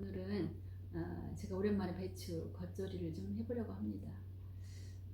오늘은 어, 제가 오랜만에 배추 겉절이를 좀 해보려고 합니다.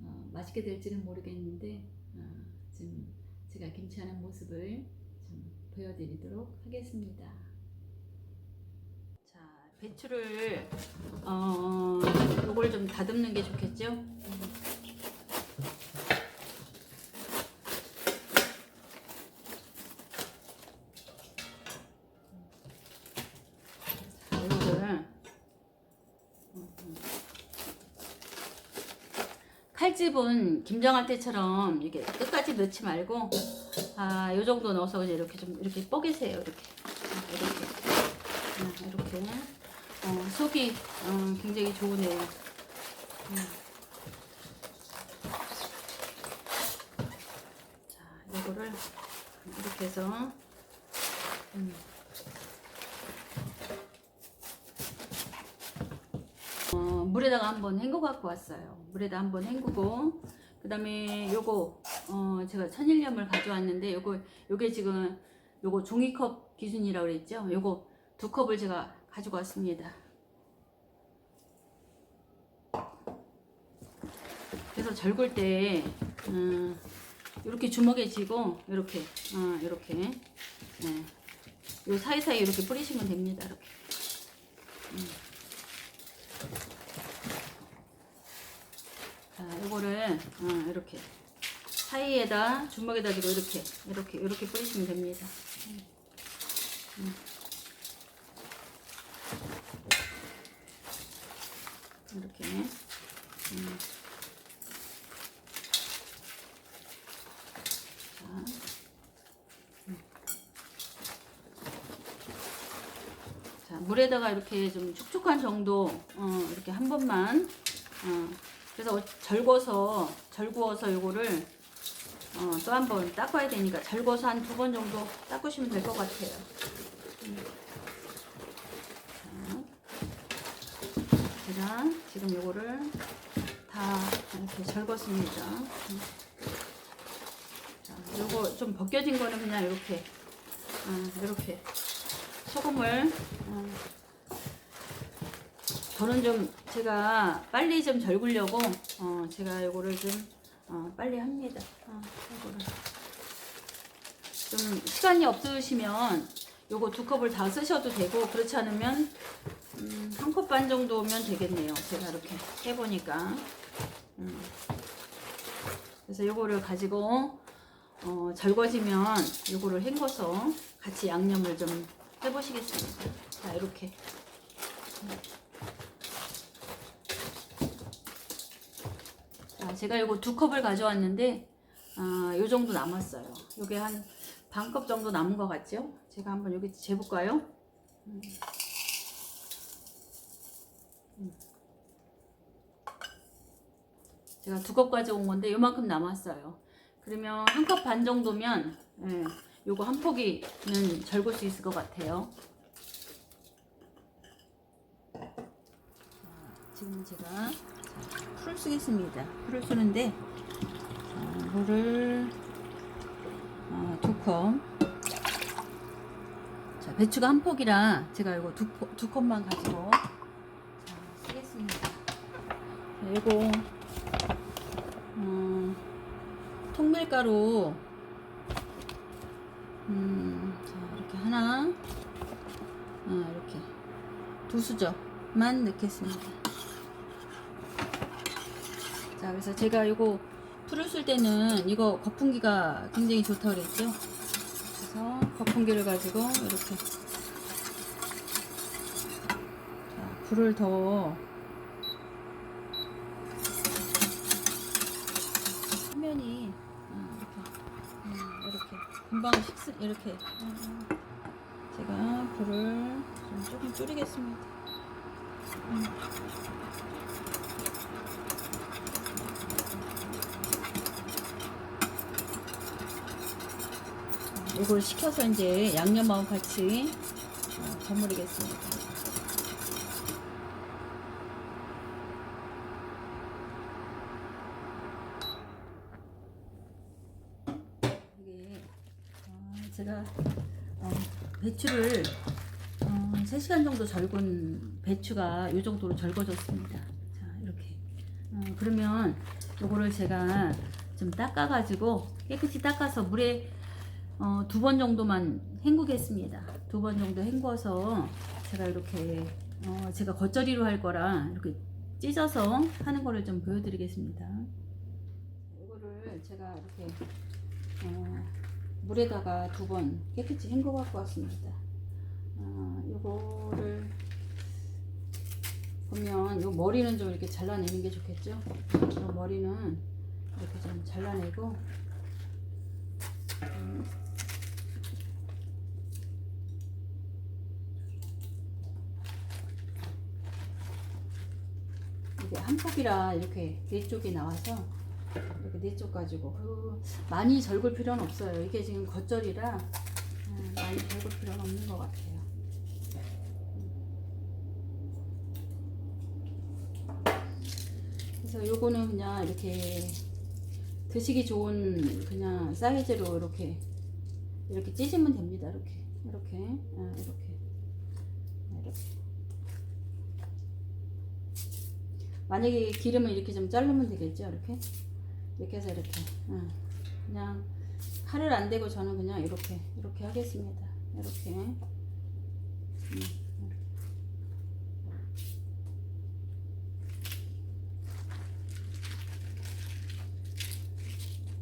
어, 맛있게 될지는 모르겠는데 어, 좀 제가 김치하는 모습을 좀 보여드리도록 하겠습니다. 자, 배추를 어, 요걸 좀 다듬는 게 좋겠죠? 자, 이거를 칼집은 김장할 때처럼 이게 끝까지 넣지 말고 아, 요 정도 넣어서 이제 이렇게 좀 이렇게 뽀개세요. 이렇게. 아, 이렇게. 아, 이렇게. 어, 속이 어, 굉장히 좋으네요. 음. 자, 요거를 이렇게 해서 음. 어, 물에다가 한번 헹궈 갖고 왔어요. 물에다 한번 헹구고 그 다음에 요거 어, 제가 천일염을 가져왔는데 요거 요게 지금 요거 종이컵 기준이라고 그랬죠. 요거 두 컵을 제가 가지고 왔습니다. 그래서 절굴 때 음, 이렇게 주먹에 쥐고 이렇게 어, 이렇게 네. 요 사이사이 이렇게 뿌리시면 됩니다. 이렇게. 자, 요거를 어, 이렇게 사이에다 주먹에다 지고 이렇게 이렇게 이렇게 뿌리시면 됩니다. 음. 음. 이렇게. 음. 자. 음. 자, 물에다가 이렇게 좀 촉촉한 정도, 어, 이렇게 한 번만, 어, 그래서 절궈서, 절구어서 요거를, 어, 또 한 번 닦아야 되니까, 절궈서 한 두 번 정도 닦으시면 될 것 같아요. 음. 자, 제가 지금 요거를 다 이렇게 절궜습니다. 음. 자, 요거 좀 벗겨진 거는 그냥 이렇게, 어, 이렇게 소금을 어, 저는 좀 제가 빨리 좀 절구려고 어, 제가 요거를 좀 어, 빨리 합니다. 어, 좀 시간이 없으시면 요거 두 컵을 다 쓰셔도 되고 그렇지 않으면 음, 한 컵 반 정도면 되겠네요. 제가 이렇게 해보니까 음. 그래서 요거를 가지고 어, 절거지면 요거를 헹궈서 같이 양념을 좀 해보시겠습니다. 자, 이렇게. 자, 제가 요거 두 컵을 가져왔는데, 아, 요 정도 남았어요. 요게 한 반 컵 정도 남은 것 같죠? 제가 한번 여기 재볼까요? 음. 음. 제가 두 컵 가져온 건데, 요만큼 남았어요. 그러면 한 컵 반 정도면, 예, 요거 한 포기는 절굴 수 있을 것 같아요. 자, 지금 제가 자, 풀을 쓰겠습니다. 풀을 쓰는데 자, 물을 어, 두 컵. 자, 배추가 한 포기라 제가 이거 두, 포- 두 컵만 가지고 자, 쓰겠습니다. 자, 이거 음, 통밀가루 음, 자, 이렇게 하나, 아, 이렇게 두 수저만 넣겠습니다. 자, 그래서 제가 이거 풀을 쓸 때는 이거 거품기가 굉장히 좋다고 그랬죠? 그래서 거품기를 가지고 이렇게 자, 불을 더 화면이 아, 이렇게 음, 이렇게 금방 식스 이렇게 음, 제가 불을 좀 조금 줄이겠습니다. 음. 이걸 식혀서 이제 양념하고 같이 어, 버무리겠습니다. 이게 어, 제가 어, 배추를 어, 3시간 정도 절군 배추가 이 정도로 절거졌습니다. 자, 이렇게. 어, 그러면 요거를 제가 좀 닦아가지고 깨끗이 닦아서 물에 어, 두 번 정도만 헹구겠습니다. 두 번 정도 헹궈서 제가 이렇게 어, 제가 겉절이로 할 거라 이렇게 찢어서 하는 거를 좀 보여드리겠습니다. 이거를 제가 이렇게 어, 물에다가 두 번 깨끗이 헹궈 갖고 왔습니다. 어, 요거를 보면 요 머리는 좀 이렇게 잘라내는 게 좋겠죠. 요 머리는 이렇게 좀 잘라내고 음, 이게 한 컵이라 이렇게 네 쪽이 나와서 이렇게 네 쪽 가지고 그 많이 절굴 필요는 없어요. 이게 지금 겉절이라 음, 많이 절굴 필요는 없는 것 같아요. 그래서 요거는 그냥 이렇게 드시기 좋은 그냥 사이즈로 이렇게 이렇게 찢으면 됩니다. 이렇게 이렇게 아, 이렇게 아, 이렇게 만약에 기름을 이렇게 좀 자르면 되겠죠 이렇게? 이렇게 해서 이렇게. 응. 그냥 칼을 안 대고 저는 그냥 이렇게 이렇게 하겠습니다. 이렇게. 음, 이렇게.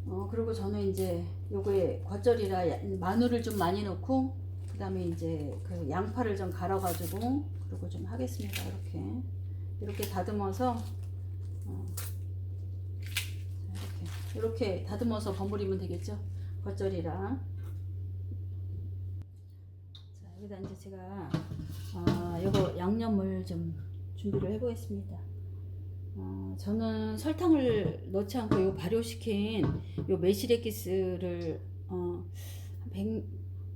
어 그리고 저는 이제 요거에 겉절이라 야- 마늘을 좀 많이 넣고 그 다음에 이제 그 양파를 좀 갈아가지고 그리고 좀 하겠습니다. 이렇게 이렇게 다듬어서 어, 자, 이렇게 이렇게 다듬어서 버무리면 되겠죠? 겉절이랑. 자 여기다 이제 제가 어, 요거 양념을 좀 준비를 해 보겠습니다. 어, 저는 설탕을 넣지 않고 요 발효시킨 요 매실액기스를 어,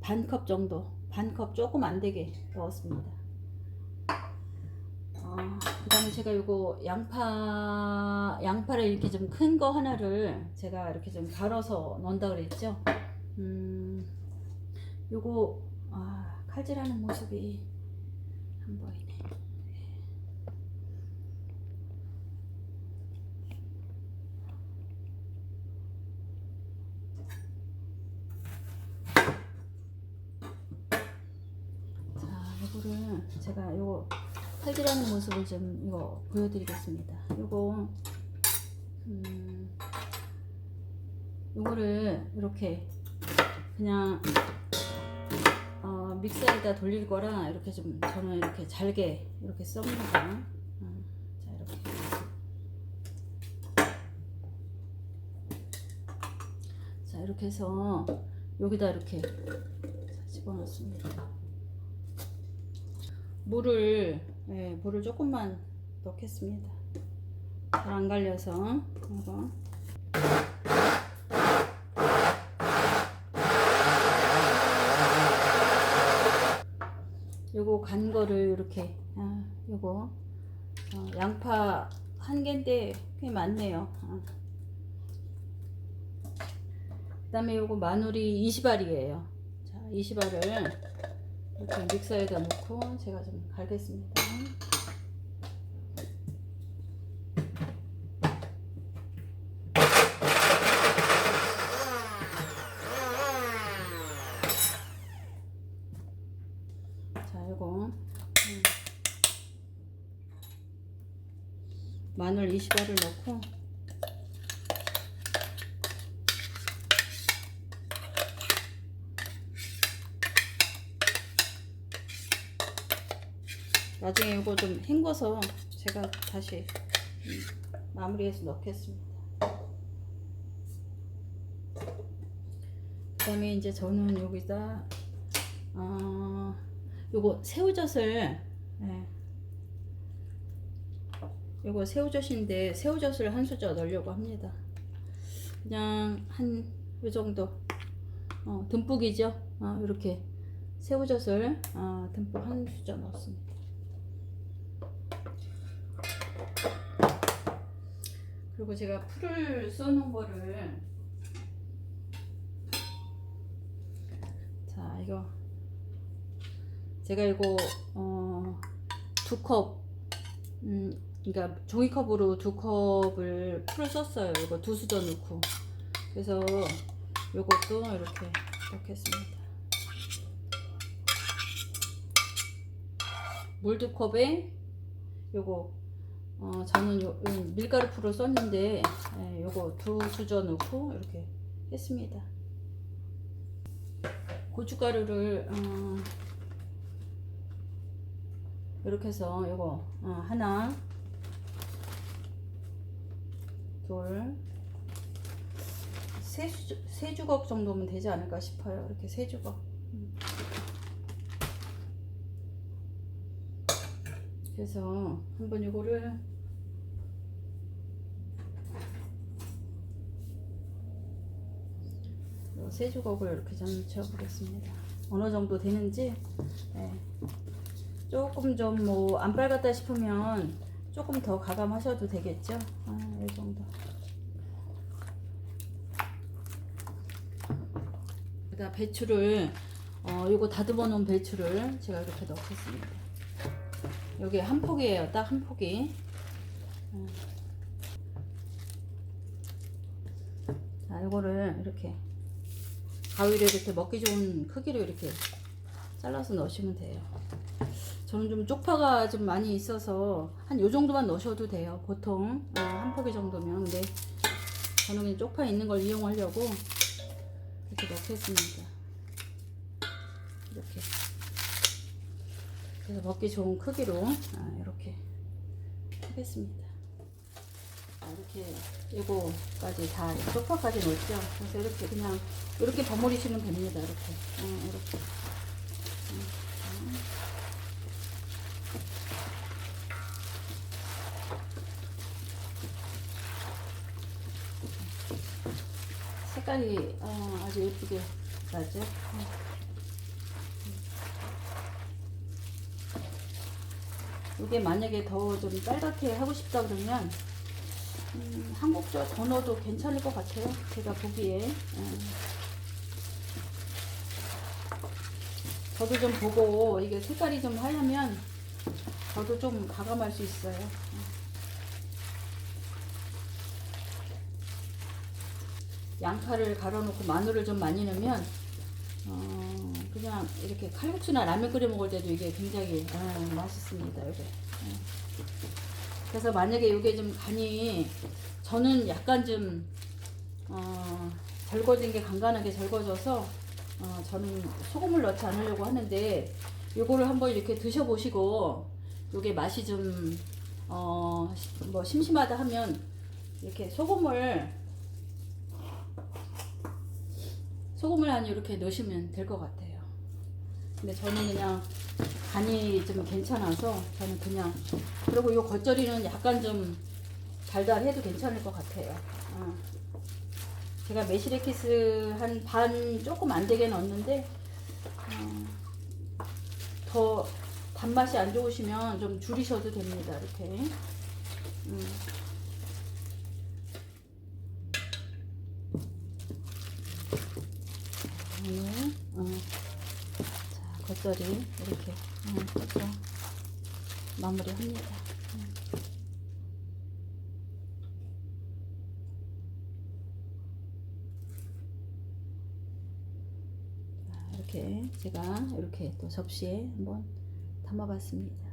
반컵 정도 반 컵 조금 안 되게 넣었습니다 어, 그 다음에 제가 요거 양파, 양파를 이렇게 좀 큰 거 하나를 제가 이렇게 좀 갈아서 넣는다 그랬죠. 음, 요거, 아, 칼질하는 모습이 안 보이네. 자, 요거를 제가 요거 칼질하는 모습을 좀 이거 보여드리겠습니다. 요거 음, 요거를 이렇게 그냥 어, 믹서에다 돌릴 거라 이렇게 좀 저는 이렇게 잘게 이렇게 썹니다. 어, 자 이렇게 자 이렇게 해서 여기다 이렇게 자, 집어넣습니다. 물을 예, 물을 조금만 넣겠습니다. 잘 안 갈려서 이거 요거 간 거를 이렇게 아, 요거 어, 양파 한 개인데 꽤 많네요. 아. 그다음에 요거 마늘이 20알이에요. 자, 20알을 이렇게 믹서에다 넣고 제가 좀 갈겠습니다. 자, 이거 음. 마늘 20알을 넣고 나중에 이거 좀 헹궈서 제가 다시 음, 마무리해서 넣겠습니다. 그 다음에 이제 저는 여기다 어, 요거 새우젓을 예. 요거 새우젓인데 새우젓을 한 수저 넣으려고 합니다. 그냥 한 요 정도 어, 듬뿍이죠. 어, 이렇게 새우젓을 어, 듬뿍 한 수저 넣습니다. 그리고 제가 풀을 써놓은 거를 자 이거 제가 이거 어, 두 컵, 음, 그러니까 종이컵으로 두 컵을 풀을 썼어요. 이거 두 수저 넣고. 그래서 요것도 이렇게 넣겠습니다. 물 두 컵에 요거 어, 저는 요, 요 밀가루 풀을 썼는데 예, 요거 두 수저 넣고 이렇게 했습니다. 고춧가루를 어, 이렇게 해서 요거 어, 하나 둘세 수- 세 주걱 정도면 되지 않을까 싶어요. 이렇게 세 주걱. 음. 그래서 한번 요거를 요세 주걱을 이렇게 좀 채워보겠습니다. 어느 정도 되는지 네. 조금 좀 뭐 안 빨갛다 싶으면 조금 더 가감하셔도 되겠죠. 아, 이 정도. 배추를 어 요거 다듬어 놓은 배추를 제가 이렇게 넣겠습니다. 여기 한 폭이에요. 딱 한 폭이. 음. 자, 요거를 이렇게 가위로 이렇게 먹기 좋은 크기로 이렇게 잘라서 넣으시면 돼요. 저는 좀 쪽파가 좀 많이 있어서 한 요 정도만 넣으셔도 돼요. 보통 어, 한 포기 정도면. 근데 저는 그냥 쪽파 있는 걸 이용하려고 이렇게 넣겠습니다. 이렇게. 그래서 먹기 좋은 크기로 아, 이렇게 하겠습니다. 아, 이렇게 이거까지 다 쪽파까지 넣었죠. 그래서 이렇게 그냥 이렇게 버무리시면 됩니다. 이렇게 어, 이렇게. 색깔이 어, 아주 예쁘게 나죠. 어. 이게 만약에 더 좀 빨갛게 하고 싶다 그러면 음, 한국저 더 넣어도 괜찮을 것 같아요. 제가 보기에. 음. 저도 좀 보고 이게 색깔이 좀 하려면 저도 좀 가감할 수 있어요. 양파를 갈아놓고 마늘을 좀 많이 넣으면 어, 그냥 이렇게 칼국수나 라면 끓여 먹을 때도 이게 굉장히 아, 맛있습니다. 이게. 예. 그래서 만약에 이게 좀 간이 저는 약간 좀 어, 절거진 게 간간하게 절거져서 어, 저는 소금을 넣지 않으려고 하는데 요거를 한번 이렇게 드셔보시고 요게 맛이 좀 어, 시- 뭐 심심하다 하면 이렇게 소금을 소금을 한 이렇게 넣으시면 될 것 같아요. 근데 저는 그냥 간이 좀 괜찮아서 저는 그냥 그리고 요 겉절이는 약간 좀 달달해도 괜찮을 것 같아요. 어. 제가 메시레키스 한 반 조금 안 되게 넣었는데 어, 더 단맛이 안 좋으시면 좀 줄이셔도 됩니다. 이렇게. 음. 자, 겉절이 이렇게 어, 해서 마무리합니다. 음. 자, 이렇게 제가 이렇게 또 접시에 한번 담아봤습니다.